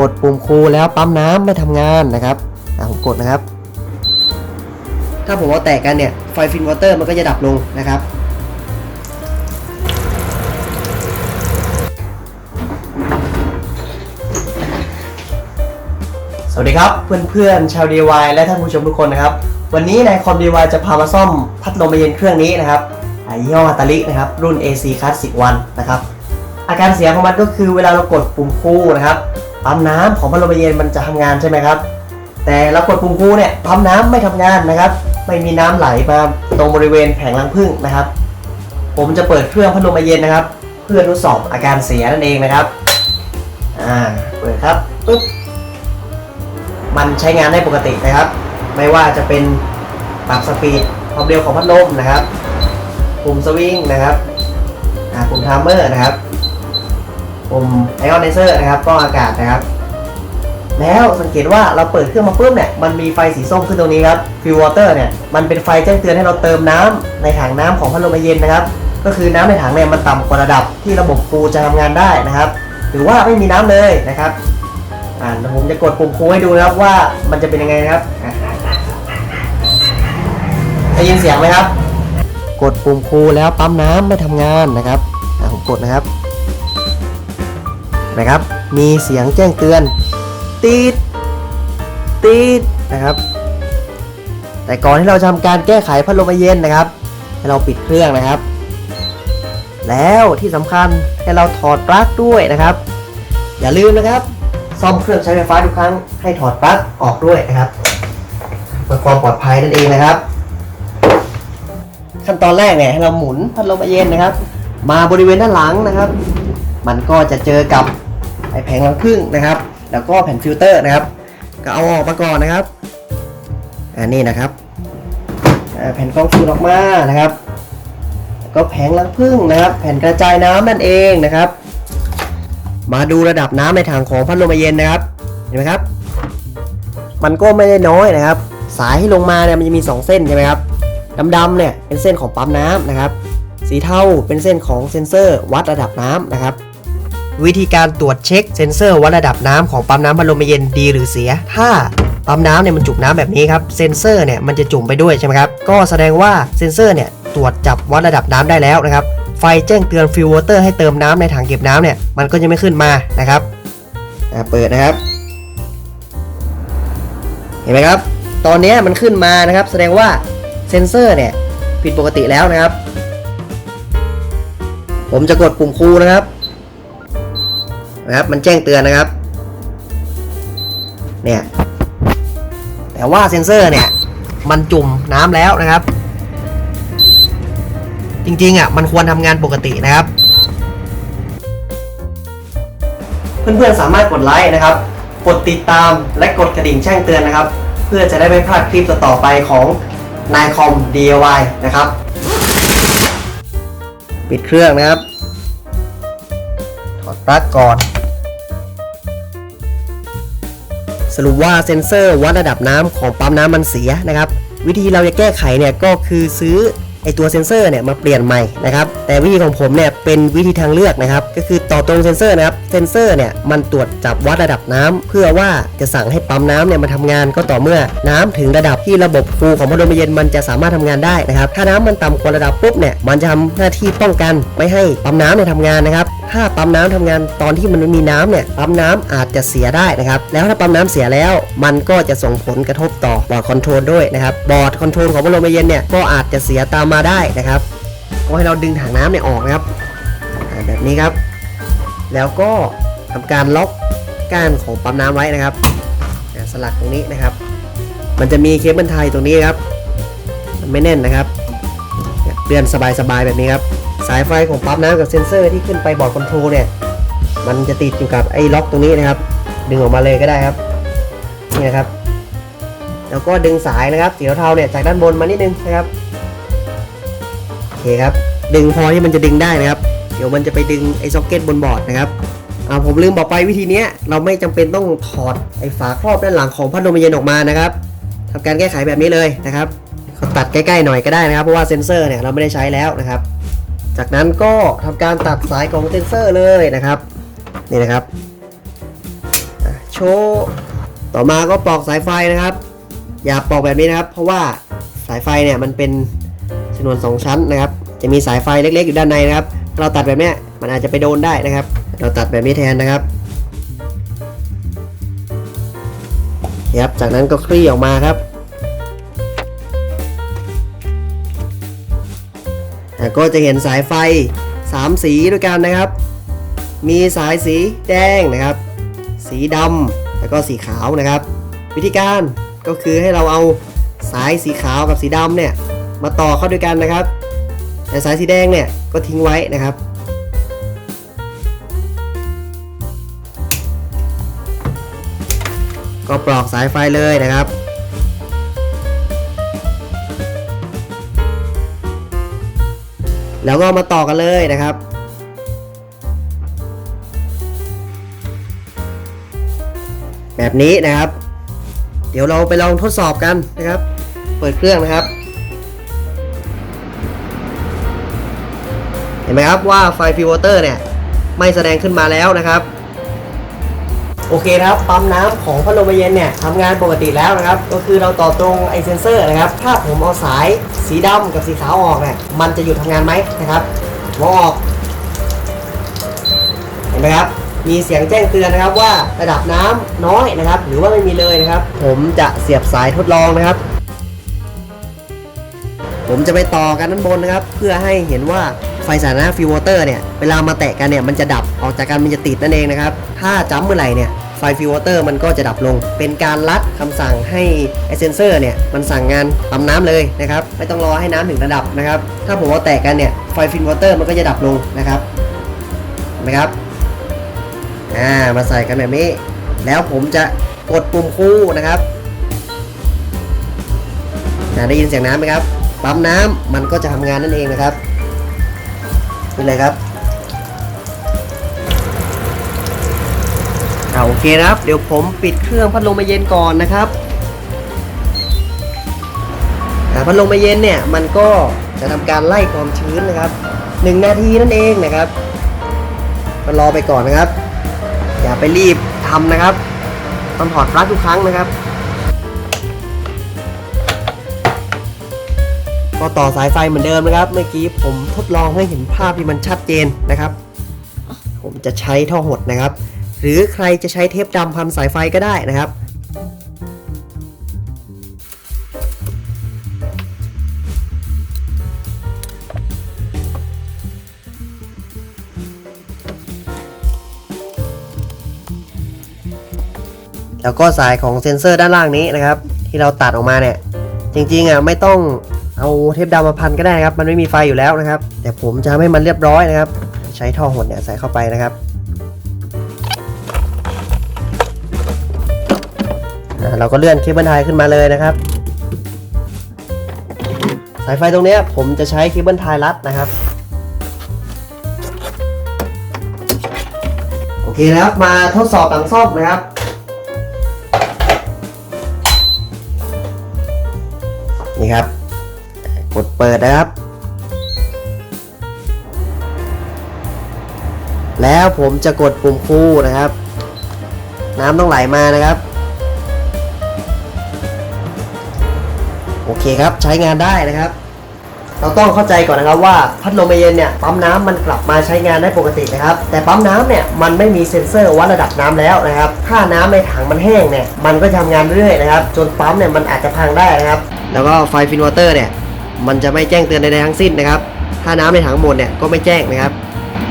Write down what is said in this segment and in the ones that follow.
กดปุ่มคูแล้วปั๊มน้ำไม่ทำงานนะครับอะผมกดนะครับ ถ้าผมเอาแตกกันเนี่ยไฟฟินวอเตอร์มันก็จะดับลงนะครับสวัสดีครับเพื่อนๆชาว DIY และท่านผู้ชมทุกคนนะครับ วันนี้นายคอม DIY จะพามาซ่อมพัดลมเย็นเครื่องนี้นะครับอ่ายี่ห้อฮาตาลินะครับ รุ่น AC Classic 1นะครับ อาการเสียของมันก็คือเวลาเรากดปุ่มคูนะครับ ปั๊มน้ำของพัดลมเย็นมันจะทำงานใช่ไหมครับ แต่เรากดปุ่มคูเนี่ยปั๊มน้ำไม่ทำงานนะครับ ไม่มีน้ำไหลมาตรงบริเวณแผงรังผึ้งนะครับ ผมจะเปิดเครื่องพัดลมเย็นนะครับ เพื่อทดสอบอาการเสียนั่นเองนะครับอ่าเปิดครับปึ๊บมันใช้งานได้ปกตินะครับ ไม่ว่าจะเป็นปรับสปีดความเร็วของพัดลมนะครับปุ่มสวิงนะครับอ่าปุ่มไทม์เมอร์นะครับ ปุ่มไอออนไนเซอร์นะครับก็อากาศนะครับ แล้วสังเกตว่าเราเปิดเครื่องมาปุ๊บเนี่ยมันมีไฟสีส้มขึ้นตรงนี้ครับฟิววอเตอร์เนี่ยมันเป็นไฟแจ้งเตือนให้เราเติมน้ำในถังน้ำของพัดลมไอเย็นนะครับ ก็คือน้ำในถังเนี่ยมันต่ำกว่าระดับที่ระบบฟูจะทำงานได้นะครับ หรือว่าไม่มีน้ำเลยนะครับอ่าเดี๋ยวผมจะกดปุ่มคูให้ดูนะครับว่ามันจะเป็นยังไงนะครับได้ยินเสียงไหมครับ กดปุ่มคูแล้วปั๊มน้ำไม่ทำงานนะครับผมกดนะครับ นะครับ มีเสียงแจ้งเตือน ตีดตีดนะครับ แต่ก่อนที่เราจะทำการแก้ไขพัดลมเย็นนะครับ ให้เราปิดเครื่องนะครับ แล้วที่สำคัญให้เราถอดปลั๊กด้วยนะครับ อย่าลืมนะครับ ซ่อมเครื่องใช้ไฟฟ้าทุกครั้งให้ถอดปลั๊กออกด้วยนะครับเพื่อความปลอดภัยนั่นเองนะครับ ขั้นตอนแรกเนี่ยให้เราหมุนพัดลมเย็นนะครับ มาบริเวณด้านหลังนะครับ มันก็จะเจอกับ ไอแผงรังผึ้งนะครับ แล้วก็แผ่นฟิลเตอร์นะครับ ก็เอาออกมาก่อนนะครับอันนี้นะครับแผ่นกองฝุ่นออกมานะครับแล้วก็แผงรังผึ้งนะครับ แผ่นกระจายน้ำนั่นเองนะครับ มาดูระดับน้ำในถังของพัดลมเย็นนะครับ เห็นไหมครับ มันก็ไม่ได้น้อยนะครับ สายที่ลงมาเนี่ยมันจะมี 2 เส้นใช่ไหมครับดำๆเนี่ยเป็นเส้นของปั๊มน้ำนะครับ สีเทาเป็นเส้นของเซ็นเซอร์วัดระดับน้ำนะครับ วิธีการตรวจเช็คเซ็นเซอร์วัดระดับน้ำของปั๊มน้ำพัดลมเย็นดีหรือเสีย ถ้าปั๊มน้ำเนี่ยมันจุกน้ำแบบนี้ครับเซ็นเซอร์เนี่ยมันจะจุ่มไปด้วยใช่ไหมครับก็แสดงว่าเซ็นเซอร์เนี่ยตรวจจับวัดระดับน้ำได้แล้วนะครับไฟแจ้งเตือนฟิววอเตอร์ให้เติมน้ำในถังเก็บน้ำเนี่ยมันก็จะไม่ขึ้นมานะครับเปิดนะครับ เห็นไหมครับ ตอนนี้มันขึ้นมานะครับ แสดงว่าเซ็นเซอร์เนี่ยผิดปกติแล้วนะครับ ผมจะกดปุ่มคูนะครับ นะครับ มันแจ้งเตือนนะครับ เนี่ย แต่ว่าเซ็นเซอร์เนี่ย มันจุ่มน้ำแล้วนะครับ จริงๆอะ มันควรทำงานปกตินะครับ เพื่อนๆสามารถกดไลค์นะครับ กดติดตามและกดกระดิ่งแจ้งเตือนนะครับ เพื่อจะได้ไม่พลาดคลิปต่อๆไปของนายคอม DIY นะครับ ปิดเครื่องนะครับ ถอดปลั๊กก่อน รุปว่าเซ็นเซอร์วัดระดับน้ำของปั๊มน้ำมันเสียนะครับ วิธีเราจะแก้ไขเนี่ยก็คือซื้อไอตัวเซ็นเซอร์เนี่ยมาเปลี่ยนใหม่นะครับ แต่วิธีของผมเนี่ยเป็นวิธีทางเลือกนะครับ ก็คือต่อตรงเซ็นเซอร์นะครับ เซ็นเซอร์เนี่ยมันตรวจจับวัดระดับน้ำเพื่อว่าจะสั่งให้ปั๊มน้ำเนี่ยมาทำงานก็ต่อเมื่อน้ำถึงระดับที่ระบบฟูของพัดลมเย็นมันจะสามารถทำงานได้นะครับ ถ้าน้ำมันต่ำกว่าระดับปุ๊บเนี่ยมันจะทำหน้าที่ป้องกันไม่ให้ปั๊มน้ำเนี่ยทำงานนะครับ ถ้าปั๊มน้ำทำงานตอนที่มันไม่มีน้ำเนี่ยปั๊มน้ำอาจจะเสียได้นะครับแล้วถ้าปั๊มน้ำเสียแล้วมันก็จะส่งผลกระทบต่อบอร์ดคอนโทรลด้วยนะครับบอร์ดคอนโทรลของพัดลมไอเย็นเนี่ยก็อาจจะเสียตามมาได้นะครับก็ให้เราดึงถังน้ำเนี่ยออกนะครับแบบนี้ครับ แล้วก็ทำการล็อกก้านของปั๊มน้ำไว้นะครับสลักตรงนี้นะครับ มันจะมีเคเบิลไทยตรงนี้ครับ มันไม่แน่นนะครับเนี่ยเลื่อนสบายๆแบบนี้ครับ สายไฟของปั๊มน้ำกับเซ็นเซอร์ที่ขึ้นไปบอร์ดคอนโทรลเนี่ย มันจะติดอยู่กับไอ้ล็อกตรงนี้นะครับ ดึงออกมาเลยก็ได้ครับ นี่นะครับ แล้วก็ดึงสายนะครับสีเทาเนี่ยจากด้านบนมานิดนึงนะครับ โอเคครับ ดึงพอที่มันจะดึงได้นะครับ เดี๋ยวมันจะไปดึงไอ้ซ็อกเก็ตบนบอร์ดนะครับอ่าผมลืมบอกไปวิธีนี้เราไม่จำเป็นต้องถอดไอ้ฝาครอบด้านหลังของพัดลมเย็นออกมานะครับทำการแก้ไขแบบนี้เลยนะครับตัดใกล้ๆหน่อยก็ได้นะครับ เพราะว่าเซ็นเซอร์เนี่ยเราไม่ได้ใช้แล้วนะครับ จากนั้นก็ทำการตัดสายของเซนเซอร์เลยนะครับ นี่นะครับโชว์ต่อมาก็ปลอกสายไฟนะครับ อย่าปลอกแบบนี้นะครับ เพราะว่าสายไฟเนี่ยมันเป็นชนวนสองชั้นนะครับ จะมีสายไฟเล็กๆ อยู่ด้านในนะครับ เราตัดแบบนี้มันอาจจะไปโดนได้นะครับ เราตัดแบบนี้แทนนะครับครับจากนั้นก็คลี่ออกมาครับ ก็จะเห็นสายไฟ 3 สีด้วยกันนะครับ มีสายสีแดงนะครับ สีดำแล้วก็สีขาวนะครับ วิธีการก็คือให้เราเอาสายสีขาวกับสีดำเนี่ยมาต่อเข้าด้วยกันนะครับ แต่สายสีแดงเนี่ยก็ทิ้งไว้นะครับก็ปลอกสายไฟเลยนะครับ แล้วก็มาต่อกันเลยนะครับ แบบนี้นะครับ เดี๋ยวเราไปลองทดสอบกันนะครับ เปิดเครื่องนะครับ เห็นไหมครับว่าไฟฟิวเตอร์เนี่ย ไม่แสดงขึ้นมาแล้วนะครับ โอเคนะครับปั๊มน้ำของพัดลมเย็นเนี่ยทำงานปกติแล้วนะครับ ก็คือเราต่อตรงไอเซนเซอร์นะครับ ถ้าผมเอาสายสีดำกับสีขาวออกเนี่ยมันจะหยุดทำงานไหมนะครับหัวออกเห็นไหมครับมีเสียงแจ้งเตือนนะครับว่าระดับน้ำน้อยนะครับ หรือว่าไม่มีเลยนะครับ ผมจะเสียบสายทดลองนะครับ ผมจะไปต่อกันด้านบนนะครับ เพื่อให้เห็นว่า ไฟสาธารณะฟิวเตอร์เนี่ยเวลามาแตะกันเนี่ยมันจะดับออกจากกันมันจะติดนั่นเองนะครับ ถ้าจ้ำเมื่อไหร่เนี่ยไฟฟิวเตอร์มันก็จะดับลง เป็นการลัดคำสั่งให้ไอเซนเซอร์เนี่ยมันสั่งงานปั๊มน้ำเลยนะครับไม่ต้องรอให้น้ำถึงระดับนะครับ ถ้าผมเอาแตะกันเนี่ยไฟฟิวเตอร์มันก็จะดับลงนะครับเห็นไหมครับอ่ามาใส่กันแบบนี้ แล้วผมจะกดปุ่มคู่นะครับได้ยินเสียงน้ำไหมครับปั๊มน้ำมันก็จะทำงานนั่นเองนะครับ นี่เลยครับเอาโอเคครับ เดี๋ยวผมปิดเครื่องพัดลมมาเย็นก่อนนะครับพัดลมมาเย็นเนี่ยมันก็จะทำการไล่ความชื้นนะครับหนึ่งนาทีนั่นเองนะครับก็รอไปก่อนนะครับ อย่าไปรีบทำนะครับต้องถอดปลั๊กทุกครั้งนะครับ ก็ต่อสายไฟเหมือนเดิมนะครับ เมื่อกี้ผมทดลองให้เห็นภาพที่มันชัดเจนนะครับ ผมจะใช้ท่อหดนะครับ หรือใครจะใช้เทปดำพันสายไฟก็ได้นะครับแล้วก็สายของเซ็นเซอร์ด้านล่างนี้นะครับ ที่เราตัดออกมาเนี่ย จริงๆอะไม่ต้อง เอาเทปดำมาพันก็ได้ครับ มันไม่มีไฟอยู่แล้วนะครับ แต่ผมจะทำให้มันเรียบร้อยนะครับ ใช้ท่อหดเนี่ยใส่เข้าไปนะครับเราก็เลื่อนเคเบิลไทยขึ้นมาเลยนะครับ สายไฟตรงนี้ผมจะใช้เคเบิลไทยรัดนะครับ โอเคนะครับมาทดสอบหลังซ่อมนะครับนี่ครับ กดเปิดนะครับ แล้วผมจะกดปุ่มคู่นะครับ น้ำต้องไหลมานะครับ โอเคครับใช้งานได้นะครับ เราต้องเข้าใจก่อนนะครับว่าพัดลมเย็นเนี่ยปั๊มน้ำมันกลับมาใช้งานได้ปกตินะครับ แต่ปั๊มน้ำเนี่ยมันไม่มีเซ็นเซอร์วัดระดับน้ำแล้วนะครับ ถ้าน้ำในถังมันแห้งเนี่ยมันก็จะทำงานเรื่อยๆนะครับ จนปั๊มเนี่ยมันอาจจะพังได้นะครับ แล้วก็ไฟฟินวอเตอร์เนี่ย มันจะไม่แจ้งเตือนใดๆทั้งสิ้นนะครับ ถ้าน้ำในถังหมดเนี่ยก็ไม่แจ้งนะครับ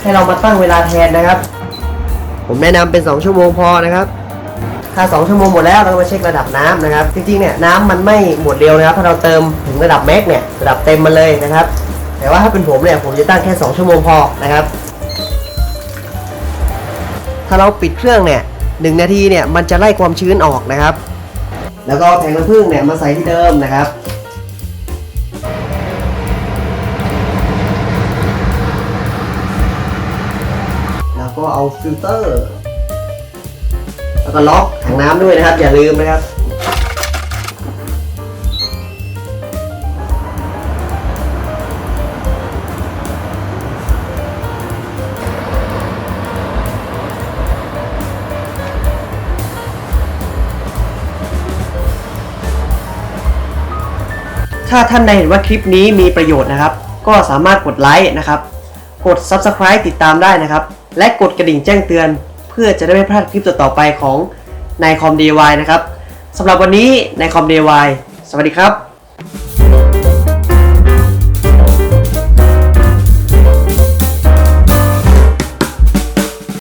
ให้เรามาตั้งเวลาแทนนะครับ ผมแนะนำเป็น 2 ชั่วโมงพอนะครับ ถ้า 2 ชั่วโมงหมดแล้วเราก็มาเช็คระดับน้ำนะครับ จริงๆเนี่ยน้ำมันไม่หมดเร็วนะครับถ้าเราเติมถึงระดับแม็กเนี่ยระดับเต็มมาเลยนะครับ แต่ว่าถ้าเป็นผมเนี่ยผมจะตั้งแค่ 2 ชั่วโมงพอนะครับถ้าเราปิดเครื่องเนี่ยหนึ่งนาทีเนี่ยมันจะไล่ความชื้นออกนะครับ แล้วก็แผงน้ำผึ้งเนี่ยมาใส่ที่เดิมนะครับ ฟิลเตอร์ แล้วก็ล็อกถังน้ำด้วยนะครับ อย่าลืมนะครับถ้าท่านใดเห็นว่าคลิปนี้มีประโยชน์นะครับ ก็สามารถกดไลค์นะครับ กด Subscribe ติดตามได้นะครับ และกดกระดิ่งแจ้งเตือน เพื่อจะได้ไม่พลาดคลิปต่อๆไปของนายคอมดีวนะครับสำหรับวันนี้นายคอมดีวสวัสดีครับ